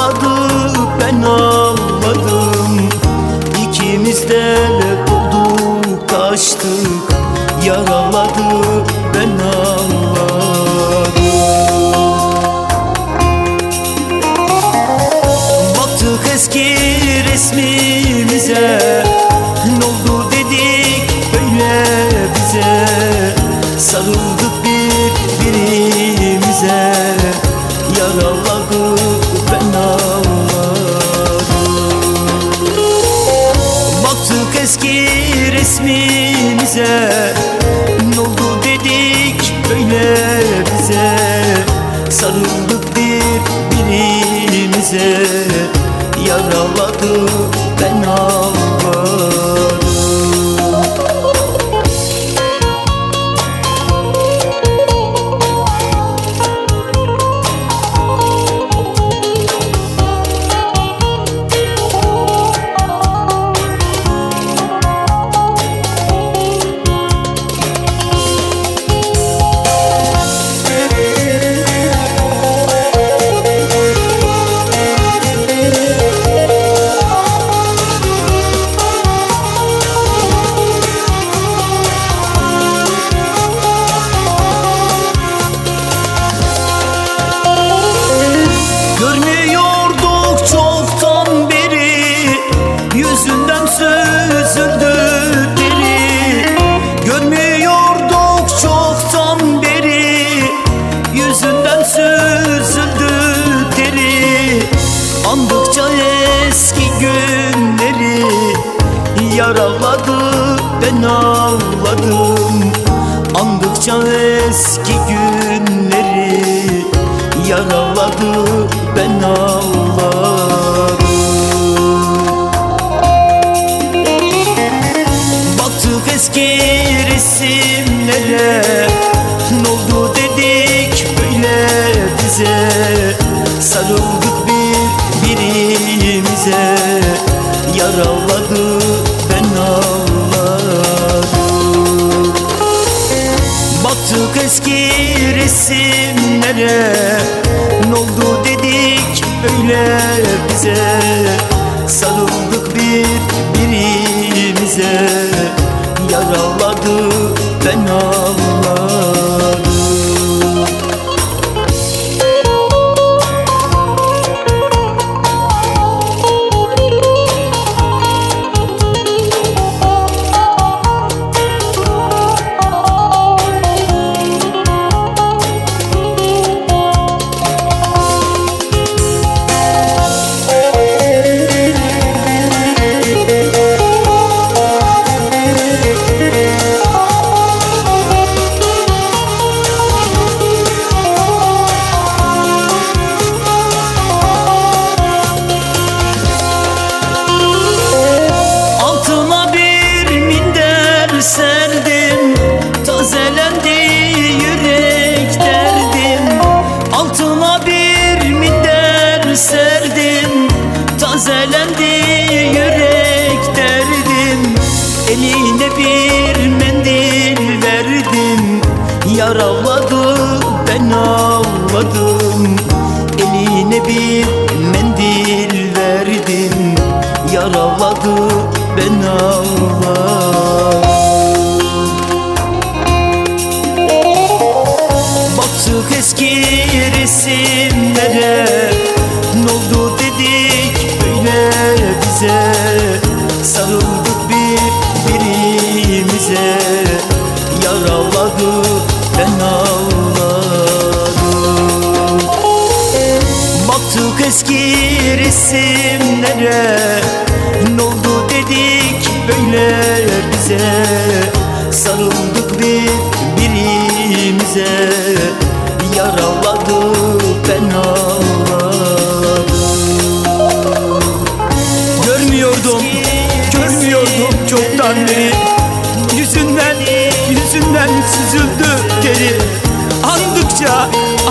Yaraladı ben ağladım. İkimiz de dolduk taştık Yaraladı ben ağladım. Baktık eski resmimize. Ne oldu dedik böyle bize. Sarıldık birbirimize. Yaraladık resmimize ben ağladım. Andıkça eski günleri Yaraladı ben ağladım. Baktık eski resimlere Ne oldu dedik böyle bize? Sarıldık birbirimize Yaraladı ben ağladım Baktık eski resimlere Ne oldu dedik böyle bize serdim Tazelendi yürek derdim. Eline bir mendil verdim Yaraladı ben ağladım. Eline bir mendil verdim Yaraladı ben ağladım. Baktık eski resimlere Ne oldu dedik böyle bize. Sarıldık birbirimize. Yaraladı ben ağladım. Baktık eski resimlere. Ne oldu dedik böyle bize. Sarıldık birbirimize. Yaraladı ben ağladım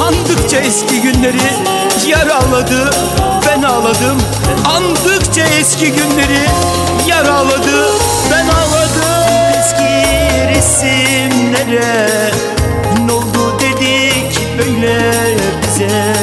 Andıkça eski günleri Yar ağladı ben ağladım. Andıkça eski günleri Yar ağladı ben ağladım. Eski resimlere Ne oldu dedik böyle bize.